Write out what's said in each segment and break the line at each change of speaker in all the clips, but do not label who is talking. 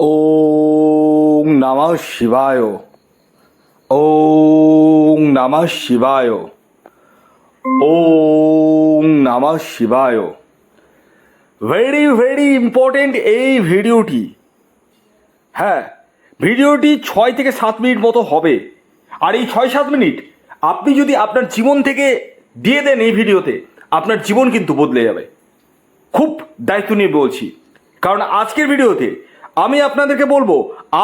ওং নমঃ শিবায়। ওং নমঃ শিবায়। ওং নমঃ শিবায়। ভেরি ভেরি ইম্পর্টেন্ট এই ভিডিওটি। হ্যাঁ ভিডিওটি ছয় থেকে সাত মিনিট মতো হবে। আর এই ছয় সাত মিনিট আপনি যদি আপনার জীবন থেকে দিয়ে দেন এই ভিডিওতে, আপনার জীবন কিন্তু বদলে যাবে। খুব দায়িত্ব নিয়ে বলছি। কারণ আজকের ভিডিওতে আমি আপনাদেরকে বলব,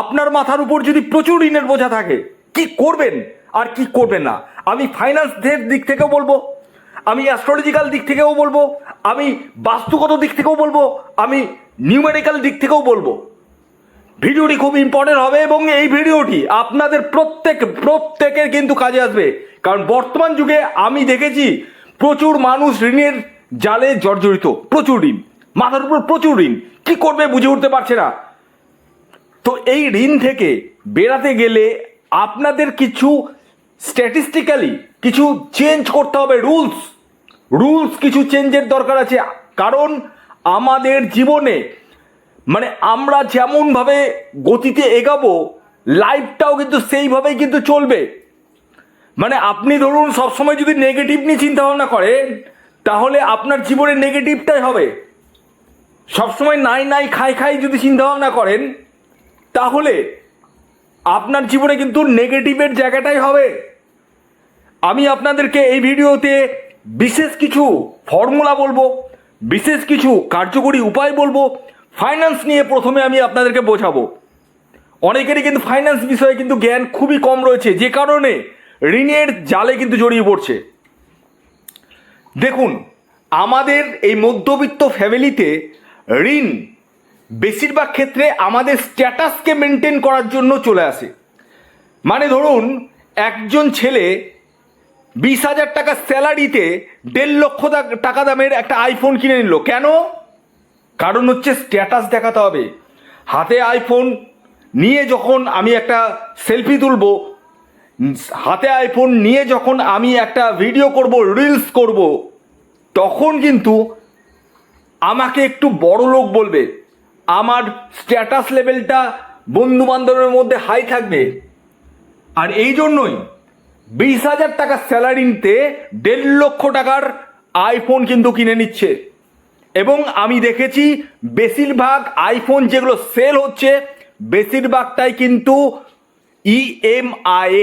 আপনার মাথার উপর যদি প্রচুর ঋণের বোঝা থাকে, কি করবেন আর কি করবেন না? আমি ফাইন্যান্সের দিক থেকেও বলব, আমি অ্যাস্ট্রোলজিক্যাল দিক থেকেও বলব, আমি বাস্তুগত দিক থেকেও বলব, আমি নিউমেরিক্যাল দিক থেকেও বলব। ভিডিওটি খুব ইম্পর্টেন্ট হবে এবং এই ভিডিওটি আপনাদের প্রত্যেক, প্রত্যেকের কিন্তু কাজে আসবে। কারণ বর্তমান যুগে আমি দেখেছি প্রচুর মানুষ ঋণের জালে জর্জরিত, প্রচুর ঋণ, মাথার উপর প্রচুর ঋণ, কি করবে বুঝে উঠতে পারছে না। তো এই ঋণ থেকে বেরাতে গেলে আপনাদের কিছু স্ট্যাটিস্টিক্যালি কিছু চেঞ্জ করতে হবে রুলস রুলস কিছু চেঞ্জের দরকার আছে। কারণ আমাদের জীবনে মানে আমরা যেমনভাবে গতিতে এগাবো লাইফটাও কিন্তু সেইভাবেই কিন্তু চলবে। মানে আপনি ধরুন, সবসময় যদি নেগেটিভ নিয়ে চিন্তা ভাবনা করেন, তাহলে আপনার জীবনে নেগেটিভটাই হবে। সবসময় নাই নাই খাই খাই যদি চিন্তা ভাবনা করেন তাহলে আপনার জীবনে কিন্তু নেগেটিভের জায়গাটাই হবে। আমি আপনাদেরকে এই ভিডিওতে বিশেষ কিছু ফর্মুলা বলব, বিশেষ কিছু কার্যকরী উপায় বলব ফাইন্যান্স নিয়ে প্রথমে আমি আপনাদেরকে বোঝাবো। অনেকেরই কিন্তু ফাইন্যান্স বিষয়ে কিন্তু জ্ঞান খুবই কম রয়েছে, যে কারণে ঋণের জালে কিন্তু জড়িয়ে পড়ছে। দেখুন, আমাদের এই মধ্যবিত্ত ফ্যামিলিতে ঋণ বেশিরভাগ ক্ষেত্রে আমাদের স্ট্যাটাসকে মেনটেন করার জন্য চলে আসে। মানে ধরুন, একজন ছেলে বিশ হাজার টাকা স্যালারিতে দেড় লক্ষ টাকা দামের একটা আইফোন কিনে নিল। কেন? কারণ হচ্ছে স্ট্যাটাস দেখাতে হবে। হাতে আইফোন নিয়ে যখন আমি একটা সেলফি তুলবো, হাতে আইফোন নিয়ে যখন আমি একটা ভিডিও করব রিলস করব, তখন কিন্তু আমাকে একটু বড় লোক বলবে। আমার স্ট্যাটাস লেভেলটা বন্ধু বান্ধবের মধ্যে হাই থাকবে। আর এই জন্যই বিশ হাজার টাকা স্যালারি নিতে দেড় লক্ষ টাকার আইফোন কিন্তু কিনে নিচ্ছে। এবং আমি দেখেছি বেশিরভাগ আইফোন যেগুলো সেল হচ্ছে, বেশিরভাগটাই কিন্তু E ইএমআই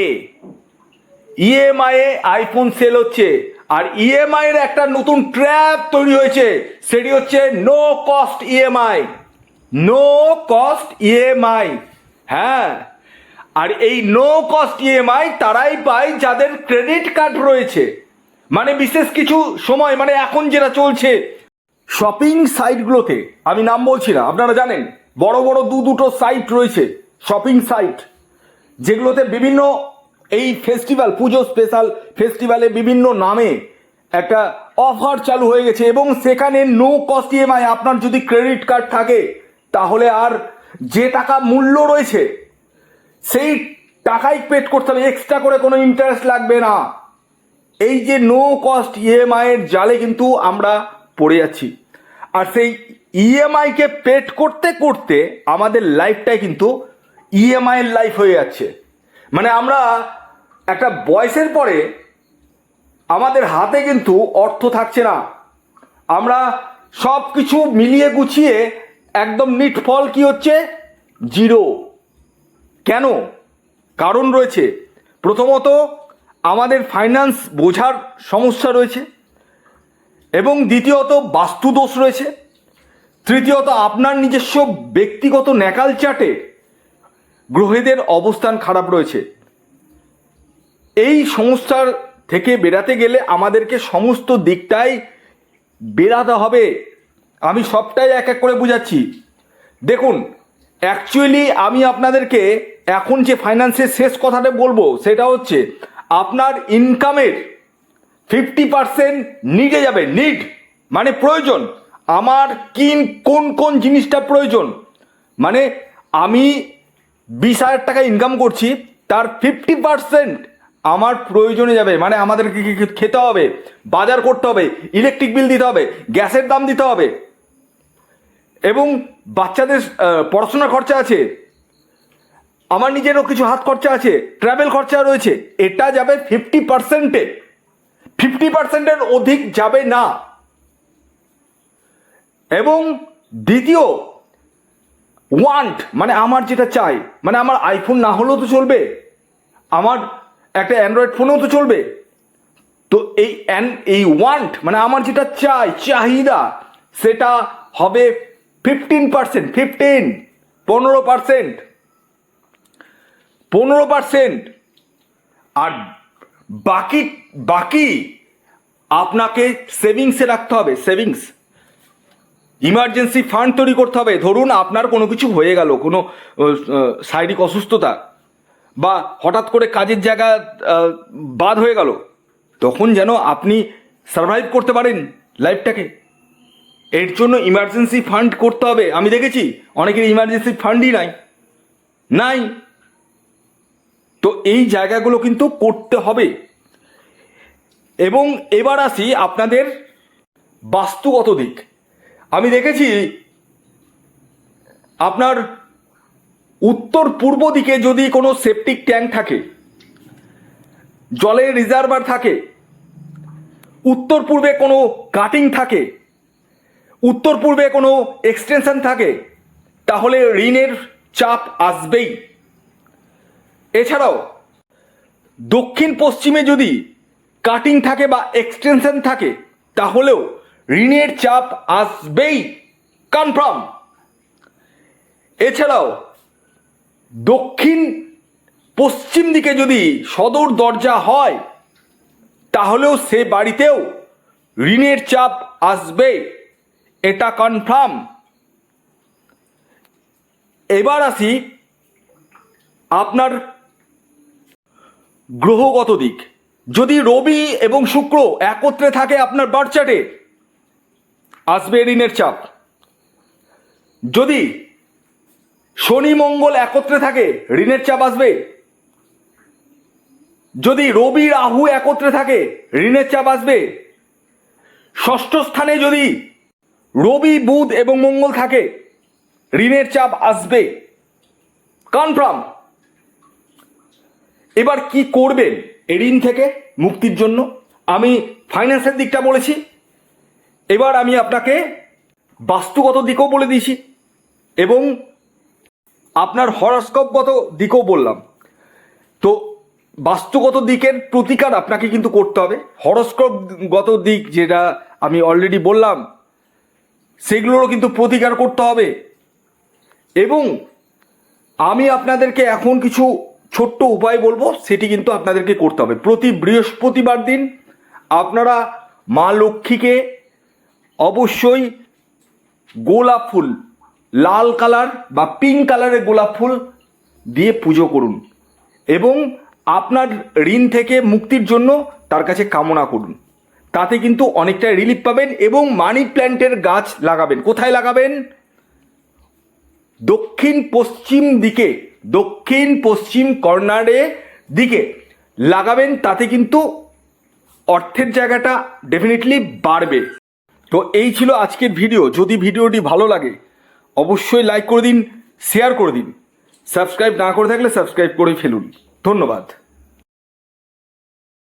ইএমআই এ আইফোন সেল হচ্ছে। আর ইএমআই এর একটা নতুন ট্র্যাপ তৈরি হয়েছে, সেটি হচ্ছে no cost EMI no cost EMI হ্যাঁ। আর এই নো কস্ট ইএমআই তারাই পায় যাদের ক্রেডিট কার্ড রয়েছে। মানে বিশেষ কিছু সময় মানে এখন যেটা চলছে শপিং সাইটগুলোতে আমি নাম বলছি না, আপনারা জানেন, বড় বড় দু দুটো সাইট রয়েছে শপিং সাইট যেগুলোতে বিভিন্ন এই ফেস্টিভ্যাল পুজো স্পেশাল ফেস্টিভ্যালে বিভিন্ন নামে একটা অফার চালু হয়ে গেছে এবং সেখানে নো কস্ট ইএমআই আপনার যদি ক্রেডিট কার্ড থাকে তাহলে আর যে টাকা মূল্য রয়েছে, সেই টাকাই পেড করতে হবে এক্সট্রা করে কোনো ইন্টারেস্ট লাগবে না। এই যে নো কস্ট ইএমআই এর জালে কিন্তু আমরা পড়ে যাচ্ছি। আর সেই ইএমআইকে পেড করতে করতে আমাদের লাইফটাই কিন্তু ইএমআই এর লাইফ হয়ে যাচ্ছে। মানে আমরা একটা বয়সের পরে আমাদের হাতে কিন্তু অর্থ থাকছে না। আমরা সব কিছু মিলিয়ে গুছিয়ে একদম নিট ফল কি হচ্ছে? জিরো। কেন? কারণ রয়েছে। প্রথমত, আমাদের ফাইন্যান্স বোঝার সমস্যা রয়েছে। এবং দ্বিতীয়ত বাস্তু দোষ রয়েছে। তৃতীয়ত, আপনার নিজস্ব ব্যক্তিগত ন্যাকাল চাটে গ্রহেদের অবস্থান খারাপ রয়েছে। এই সমস্যার থেকে বেরাতে গেলে আমাদেরকে সমস্ত দিকটাই বেরাতে হবে। আমি সবটাই এক এক করে বুঝাচ্ছি। দেখুন অ্যাকচুয়ালি আমি আপনাদেরকে এখন যে ফাইন্যান্সের শেষ কথাটা বলব, সেটা হচ্ছে আপনার ইনকামের ফিফটি পার্সেন্ট নিডে যাবে নিড মানে প্রয়োজন। আমার কিন, কোন কোন জিনিসটা প্রয়োজন? মানে আমি বিশ হাজার টাকা ইনকাম করছি, তার ফিফটি পার্সেন্ট আমার প্রয়োজনে যাবে মানে আমাদেরকে খেতে হবে, বাজার করতে হবে ইলেকট্রিক বিল দিতে হবে, গ্যাসের দাম দিতে হবে। এবং বাচ্চাদের আহ, পড়াশোনার খরচা আছে। আমার নিজেরও কিছু হাত খরচা আছে ট্রাভেল খরচা রয়েছে। এটা যাবে ফিফটি পার্সেন্টে ফিফটি পার্সেন্টের অধিক যাবে না। এবং দ্বিতীয় ওয়ান্ট মানে আমার যেটা চাই মানে আমার আইফোন না হলেও তো চলবে আমার একটা অ্যান্ড্রয়েড ফোনেও তো চলবে। তো এই এই ওয়ান্ট মানে আমার যেটা চাই চাহিদা সেটা হবে ফিফটিন পার্সেন্ট ফিফটিন পনেরো পার্সেন্ট পনেরো পার্সেন্ট আর বাকি বাকি আপনাকে সেভিংসে রাখতে হবে সেভিংস ইমার্জেন্সি ফান্ড তৈরি করতে হবে। ধরুন আপনার কোনো কিছু হয়ে গেল, কোনো শারীরিক অসুস্থতা বা হঠাৎ করে কাজের জায়গা বাদ হয়ে গেল, তখন যেন আপনি সার্ভাইভ করতে পারেন লাইফটাকে এর জন্য ইমার্জেন্সি ফান্ড করতে হবে। আমি দেখেছি, অনেকের ইমার্জেন্সি ফান্ডই নাই। নাই। তো এই জায়গাগুলো কিন্তু করতে হবে। এবং এবার আসি আপনাদের বাস্তুগত দিক। আমি দেখেছি, আপনার উত্তর পূর্ব দিকে যদি কোনো সেপটিক ট্যাঙ্ক থাকে, জলের রিজার্ভার থাকে, উত্তর পূর্বে কোনো কাটিং থাকে উত্তর পূর্বে কোনো এক্সটেনশন থাকে, তাহলে ঋণের চাপ আসবেই। এছাড়াও, দক্ষিণ পশ্চিমে যদি কাটিং থাকে বা এক্সটেনশন থাকে, তাহলেও ঋণের চাপ আসবেই কনফার্ম এছাড়াও, দক্ষিণ পশ্চিম দিকে যদি সদর দরজা হয়, তাহলেও সে বাড়িতেও ঋণের চাপ আসবে এটা কনফার্ম এবার আসি আপনার গ্রহগত দিক। যদি রবি এবং শুক্র একত্রে থাকে আপনার বার্থ চার্টে আসবে ঋণের চাপ। যদি শনি মঙ্গল একত্রে থাকে, ঋণের চাপ আসবে। যদি রবি রাহু একত্রে থাকে, ঋণের চাপ আসবে। ষষ্ঠ স্থানে যদি রবি, বুধ এবং মঙ্গল থাকে। ঋণের চাপ আসবে। কনফার্ম। এবার কি করবেন ঋণ থেকে মুক্তির জন্য? আমি ফাইন্যান্সের দিকটা বলেছি। এবার আমি আপনাকে বাস্তুগত দিকও বলে দিয়েছি এবং আপনার হরস্কোপগত দিকও বললাম। তো বাস্তুগত দিকের প্রতিকার আপনাকে কিন্তু করতে হবে। হরস্কোপগত দিক যেটা আমি অলরেডি বললাম সেগুলোরও কিন্তু প্রতিকার করতে হবে। এবং আমি আপনাদেরকে এখন কিছু ছোট্ট উপায় বলব, সেটি কিন্তু আপনাদেরকে করতে হবে। প্রতি বৃহস্পতিবার দিন আপনারা মা লক্ষ্মীকে অবশ্যই গোলাপ ফুল, লাল কালার বা পিঙ্ক কালারের গোলাপ ফুল দিয়ে পুজো করুন এবং আপনার ঋণ থেকে মুক্তির জন্য তার কাছে কামনা করুন। তাতে কিন্তু অনেকটা রিলিফ পাবেন এবং মানি প্ল্যান্টের গাছ লাগাবেন। কোথায় লাগাবেন? দক্ষিণ পশ্চিম দিকে, দক্ষিণ পশ্চিম কর্নারে দিকে লাগাবেন, তাতে কিন্তু অর্থের জায়গাটা ডেফিনেটলি বাড়বে। তো এই ছিল আজকের ভিডিও যদি ভিডিওটি ভালো লাগে, অবশ্যই লাইক করে দিন শেয়ার করে দিন। সাবস্ক্রাইব না করে থাকলে সাবস্ক্রাইব করে ফেলুন। ধন্যবাদ।